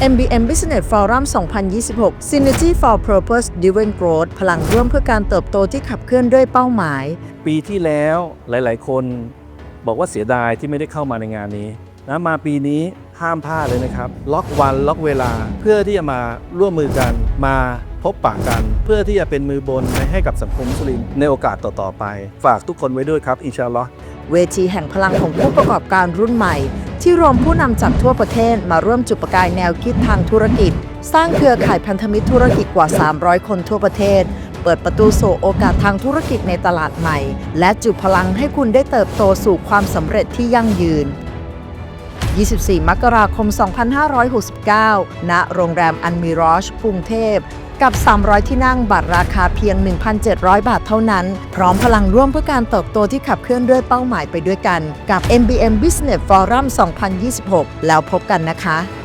MBM Business Forum 2026 Synergy for Purpose Driven Growth พลังร่วมเพื่อการเติบโตที่ขับเคลื่อนด้วยเป้าหมาย ปีที่แล้วหลาย ๆ คนบอกว่าเสียดายที่ไม่ได้เข้ามาในงานนี้นะมาปีนี้ห้ามพลาดเลยนะครับ ล็อกวันล็อกเวลาเพื่อที่จะมาร่วมมือกันมาพบปะกัน เพื่อที่จะเป็นมือบนให้กับสังคมมุสลิมในโอกาสต่อ ๆ ไป ฝากทุกคนไว้ด้วยครับ อินชาอัลลอฮ์เวทีแห่งพลังของผู้ประกอบการรุ่นใหม่ ที่รวมผู้นำจากทั่วประเทศมาร่วมจุดประกายแนวคิดทางธุรกิจ สร้างเครือข่ายพันธมิตรธุรกิจกว่า 300 คนทั่วประเทศ เปิดประตูสู่โอกาสทางธุรกิจในตลาดใหม่ และจุดพลังให้คุณได้เติบโตสู่ความสำเร็จที่ยั่งยืน 24 มกราคม 2569 ณ โรงแรมอันมิรอชกรุงเทพ กับ 300 ที่นั่งบัตรราคาเพียง 1,700 บาทเท่านั้น พร้อมพลังร่วมเพื่อการเติบโตที่ขับเคลื่อนด้วยเป้าหมายไปด้วยกัน กับ MBM Business Forum 2026 แล้วพบกันนะคะ